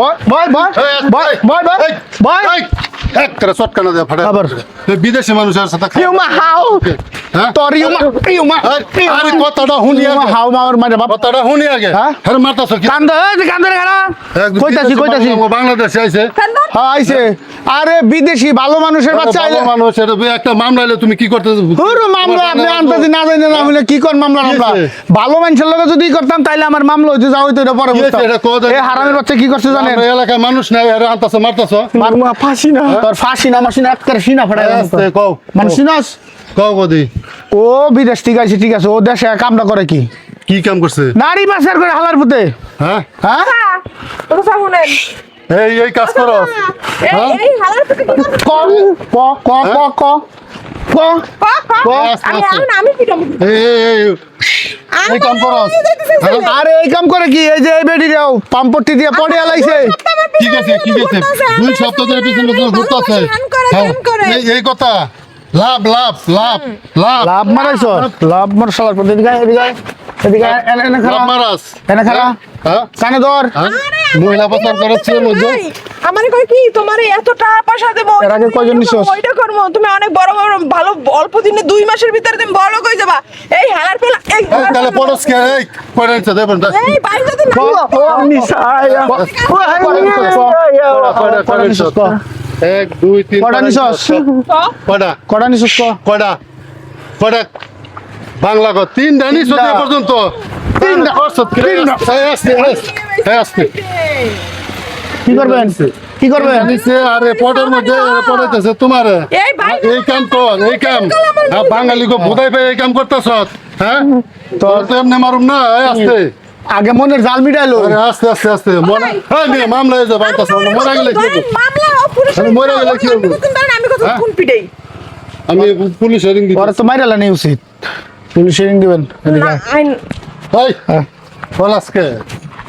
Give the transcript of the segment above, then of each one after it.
বয় বয় বয় বয় বয় বয় বয় এক করে চটকানা দেয় ফাটা আবার। বিদেশি মানুষের সাথে। ইউমা হাও। হ্যাঁ? তোর ইউমা ইউমা আরে কথাটা শুনি আগে। হাও মার মারে বাপ। কথাটা শুনি আগে। হ্যাঁ? মারতাছ কি? কান্দ এই কান্দ কইতাছি কইতাছি। বাংলাদেশে আইছে। হ্যাঁ আইছে। আরে বিদেশি ভালো মানুষের বাচ্চা ভালো আইলে মানুষ এটা একটা মামলা এলে তুমি কি করতে হুরু মামলা আপনি আনতেছি না জানি না হলে কি কোন মামলা আমরা? ভালো মানুষের লগে যদি করতাম তাইলে আমার মামলা হইতে যাও হইতো এটা পরে কি বুঝতাম। এই হারামের বাচ্চা কি করছে জানেন? আমরা এলাকায় মানুষ নাই আরে আনতাছ মারতাছ। মারমু ফাঁসি না। তোর ফাঁসি না মাসি না একবার সিনা ফাটাই আস্তে কও মানে সিনাস? কও বদি ও বিদেশ ঠিক আছে ঠিক আছে ও দেশে কামটা করে কি? কি কাম করছে? নারী পাচার করে হালার পুতে। হ্যাঁ? হ্যাঁ? কথা শুনেন এই এই কাজ করো? আরে এই কাম করে। কি? এই যে এই বেডি দাও পাম্পটি দিয়ে পড়ে আলাইছে ঠিক আছে ঠিক আছে। দুই সপ্তাহ ধরে পিছনে পিছনে ঘুরতেছে। হ্যাঁ, এই এই কথা। লাভ লাভ লাভ লাভ। লাভ মারাইছ? লাভ। মার শালার এদিকে আয়, এদিকে এদিকে এনে এনে খারা লাভ মারাস। এনে খারা হ্যাঁ? কানে ধর। হ্যাঁ? মহিলা পাচার করাচ্ছে মধ্যে আমার কই কি তোমার এই এত টাকা পয়সা দেবো এর আগে কয়জন নিছস? ওইটা করব তুমি অনেক বড় বড় ভালো অল্প দিনে দুই মাসের ভিতরে তুমি বড় হয়ে যাবা এই হালার পেলা এই তাহলে পড়স কে এই দেবেন এই বাইরে যদি না এক দুই তিন কটা নিছস কটা কটা নিছস ক কটা কটা বাংলা তিনটা নিছস এ পর্যন্ত। এই আসতে এই আসতে কি করবেন? কি করবেন? নিচে আরে পটের মধ্যে পড়াইতেছে তোমার। এই এই কাম কর এই কাম। হ্যাঁ, বাঙালি কো ভুদাই পেয়ে এই কাম করতেছ? হ্যাঁ? তোর তো এমনি মারুম না? আসতে আগে মনের জাল মিটাইলো আস্তে আস্তে আস্তে মনে হ্যাঁ মেয়ে মামলা হয়ে যাবে মরে গেলে কি হবে? মরে গেলে কি হবে? আমি কত হ্যাঁ? আমি পুলিশ তো মাইরালা নেই উচিত। পুলিশ রিং দিবেন। এই হ্যাঁ। পলাশকে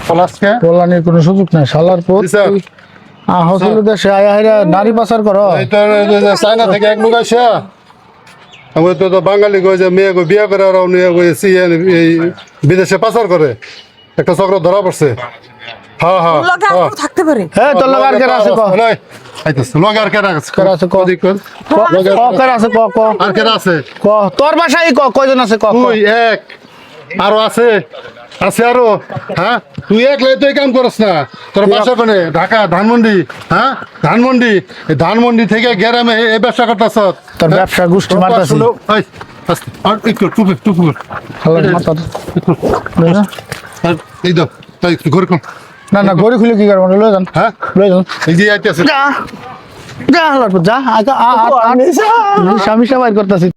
পলাশকে কল্যাণের কোনো সুযোগ নাই শালার পর জি স্যার। আহ হসল দেশে আয়া হাইরা নারী পাচার করো চায়না থেকে এক লোক আসে আমি তো তো বাঙালি কই যে মেয়ে বিয়ে করে নিয়ে এই বিদেশে পাচার করে একটা চক্র ধরা পড়ছে হ্যাঁ হ্যাঁ হ্যাঁ। থাকতে পারে হ্যাঁ তোর লগে আর আছে ক লয়, আইতাছে। লগে আর আছে? কেরা আছে ক? কর। আছে ক ক আর কেরা আছে? ক তোর ক কয়জন আছে ক। এক আরও আছে আছে আরও হ্যাঁ তুই একলাই তুই কাম করস না তোর বাসা কোনে ঢাকা ধানমন্ডি হ্যাঁ ধানমন্ডি এই ধানমন্ডি থেকে গ্রামে এই- ব্যবসা করতেছ তোর ব্যবসা গোষ্ঠী মারতাছি একটু টুপি টুপি এই দাও তাই একটু ঘরে কম না না গড়ি খুলে কি করব লয়ে যান হ্যাঁ লয়ে যান এই যে আইতেছে যা যা হালার যা আগা আ আ আমি স্বামী সবাই করতেছি